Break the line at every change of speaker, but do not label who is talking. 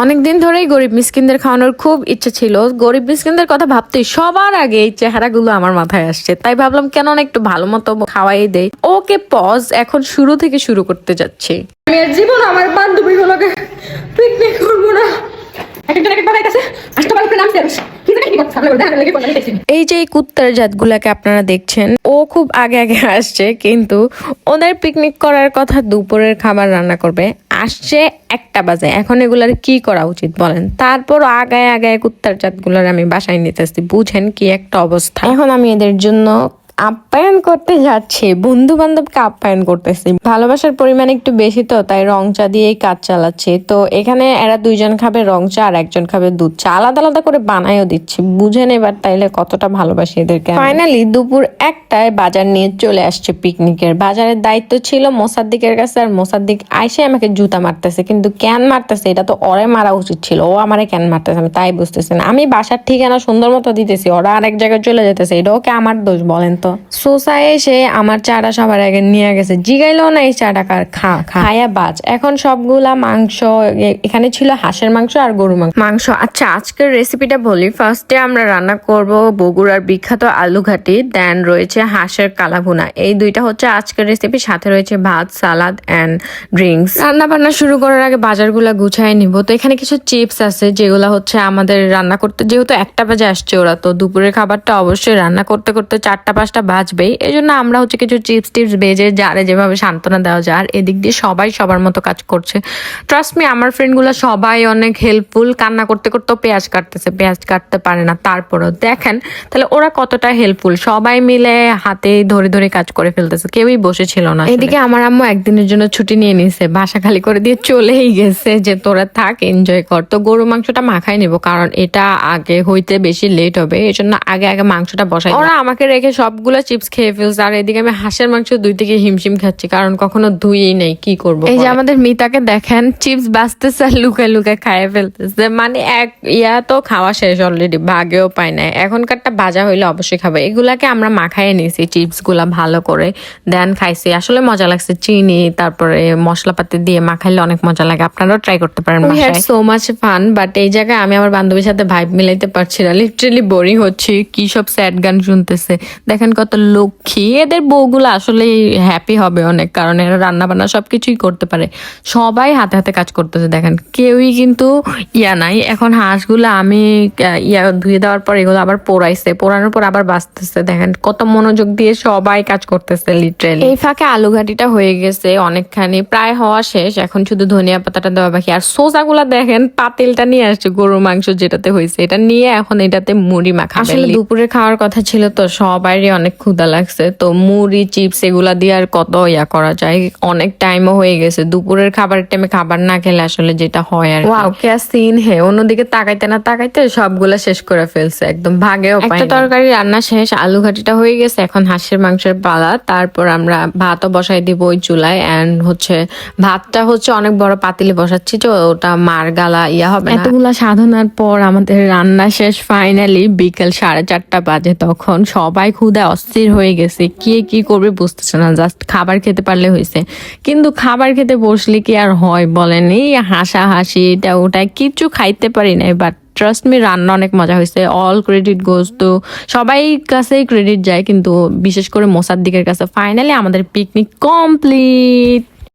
অনেকদিন ধরেই গরিব মিসকিনদের খাওয়ানোর খুব ইচ্ছে ছিল। গরিব মিসকিনদের কথা ভাবতে সবার আগে এই চেহারাগুলো আমার মাথায় আসছে। তাই ভাবলাম কেন না একটু ভালো মতো খাওয়াই দেয় ওকে পজ এখন শুরু থেকে শুরু করতে যাচ্ছি।
জীবন আমার বান্ধবীগুলোকে পিকনিক করব না।
এই যে এই কুত্তার জাতগুলাকে আপনারা দেখছেন ও খুব আগে আগে আসছে কিন্তু ওদের পিকনিক করার কথা দুপুরের খাবার রান্না করবে। আসছে একটা বাজে। এখন এগুলার কি করা উচিত বলেন? তারপর আগায় আগায় কুত্তার জাতগুলার আমি বাসায় নিতেছি। বুঝেন কি একটা অবস্থা। এখন আমি এদের জন্য আপ্যায়ন করতে যাচ্ছে বন্ধু বান্ধবকে আপ্যায়ন করতেছি। ভালোবাসার পরিমাণ একটু বেশি তো, তাই রং চা দিয়েই কাজ চালাচ্ছে। তো এখানে এরা দুইজন খাবে রং চা, আর একজন খাবে দুধ চা। আলাদা আলাদা করে বানাইও দিচ্ছি। বুঝেন এবার তাইলে কতটা ভালোবাসি এদেরকে ফাইনালি দুপুর একটায় বাজার নিয়ে চলে আসছে পিকনিকের বাজারের দায়িত্ব ছিল মোসাদ্দিকের কাছে, আর মোসাদ্দিক আইসে আমাকে জুতা মারতেছে। কিন্তু কেন মারতেছে, এটা তো ওরে মারা উচিত ছিল। ও আমারে কেন মারতেছে, আমি তাই বুঝতেছি না। আমি বাসার ঠিকানা সুন্দর মতো দিতেছি, ওরা আরেক জায়গায় চলে যেতেছে এটা ওকে আমার দোষ বলেন তো সোসায় এসে আমার চাটা সবার আগে নিয়ে গেছে। জিগাইলেও না এই চাটা কার খা খায়া বাজ। এখন সবগুলা মাংস এখানে ছিল হাঁসের মাংস আর গরু মাংস। মাংস। আচ্ছা আজকের রেসিপিটা বলি। ফার্স্টে আমরা রান্না করব বগুড়ার বিখ্যাত আলু ঘাটি দেন রয়েছে হাঁসের কালাভুনা। এই দুইটা হচ্ছে আজকের রেসিপি সাথে রয়েছে ভাত সালাদ অ্যান্ড ড্রিঙ্কস রান্না বান্না শুরু করার আগে বাজারগুলো গুছাই নিব। তো এখানে কিছু চিপস আছে যেগুলো হচ্ছে আমাদের রান্না করতে যেহেতু একটা বাজে আসছে ওরা তো দুপুরের খাবারটা অবশ্যই রান্না করতে করতে চারটা পাঁচটা বাজবেই এই জন্য আমরা হচ্ছে কিছু চিপস টিপস বেজে যারে যেভাবে সান্ত্বনা দেওয়া যায় আর এদিক দিয়ে সবাই সবার মতো কাজ করছে। ট্রাস্ট মি আমার ফ্রেন্ডগুলো সবাই অনেক হেল্পফুল কান্না করতে করতেও পেঁয়াজ কাটতেছে পেঁয়াজ কাটতে পারে না। তারপরও দেখেন তাহলে ওরা কতটা হেল্পফুল সবাই মিলে হাতে ধরে ধরে কাজ করে ফেলতেছে। কেউই বসেছিল না এদিকে আমার আম্মু একদিনের জন্য ছুটি নিয়ে নিছে। বাসা খালি করে দিয়ে চলেই গেছে যে তোরা থাক এনজয় কর। তো গরু মাংসটা মাখাই নিব কারণ এটা আগে হইতে বেশি লেট হবে। এই জন্য আগে আগে মাংসটা বসাই ওরা আমাকে রেখে সবগুলো চিপস খেয়ে ফেলছে আর এদিকে আমি হাঁসের মাংস দুই থেকে হিমশিম খাচ্ছি কারণ কখনো ধুই নেই কি করব এই যে আমাদের মিতাকে দেখেন চিপস বাঁচতেছে আর লুকায় লুকায় খাইয়ে ফেলতেছে। মানে এক ইয়া তো খাওয়া শেষ অলরেডি ভাগেও পায় না এখনকারটা ভাজা হইলে অবশ্যই খাব। এগুলাকে আমরা মাখাইয়ে নিয়েছি চিপসগুলা ভালো করে। দেন খাইছি। আসলে মজা লাগছে চিনি তারপরে মশলাপাতি দিয়ে মাখাইলে অনেক মজা লাগে। আপনারাও ট্রাই করতে পারেন সো মাচ ফান বাট এই জায়গায় আমি আমার বান্ধবীর সাথে ভাইব মিলাইতে পারছি না। লিটারেলি বোরিং হচ্ছে কি সব স্যাড গান শুনতেছে। দেখেন কত লক্ষ্মী এদের বউগুলো আসলে হ্যাপি হবে অনেক কারণ এরা রান্না বান্না সবকিছুই করতে পারে। সবাই হাতে হাতে কাজ করতেছে দেখেন। কেউই কিন্তু ইয়া নাই। এখন হাঁসগুলো আমি ইয়া ধুয়ে দেওয়ার পর এগুলো আবার পোড়াইছে। পোড়ানোর পর আবার বাঁচতেছে দেখেন। কত মনোযোগ দিয়ে সবাই কাজ করতেছে লিটারেলি এই ফাঁকে আলু ঘাটিটা হয়ে গেছে অনেকখানি প্রায় হওয়া শেষ। এখন শুধু ধনিয়া পাতাটা দেওয়া বাকি। আর সোজাগুলা দেখেন পাতিলটা নিয়ে আসছে গরুর মাংস যেটাতে হয়েছে। এটা নিয়ে এখন এটাতে মুড়ি মাখা আসলে দুপুরে খাওয়ার কথা ছিল তো সবারই অনেক ক্ষুধা লাগছে। তো মুড়ি চিপস এগুলা দিয়ে আর কত ইয়া করা যায়? অনেক টাইমও হয়ে গেছে। দুপুরের খাবারের টাইমে খাবার না খেলে আসলে যেটা হয় আর ওয়াও কে সিন হে? অন্যদিকে তাকাইতে না তাকাইতে সবগুলা শেষ করে ফেলছে। একদম ভাগেও একটা তরকারি রান্না শেষ আলু ঘাটিটা হয়ে গেছে। এখন হাঁসের মাংসের পালা। তারপর আমরা ভাতও বসাই দিব ওই চুলায়। এন্ড হচ্ছে ভাতটা হচ্ছে অনেক বড় পাতিলে বসাচ্ছি তো ওটা মার গালা ইয়া হবে এতগুলা সাধনার পর আমাদের রান্না শেষ ফাইনালি বিকেল সাড়ে চারটা বাজে তখন সবাই ক্ষুদে অস্থির হয়ে গেছে। কে কি করবে বুঝতেছে না জাস্ট খাবার খেতে পারলে হয়েছে কিন্তু খাবার খেতে বসলে কি আর হয় বলেন? এই হাসা হাসি এটা ওটা কিচ্ছু খাইতে পারি নাই বাট ট্রাস্ট মি রান্না অনেক মজা হয়েছে অল ক্রেডিট গোজ তো সবাই কাছেই ক্রেডিট যায়, কিন্তু বিশেষ করে মোসাদ্দিকের কাছে। ফাইনালি আমাদের পিকনিক কমপ্লিট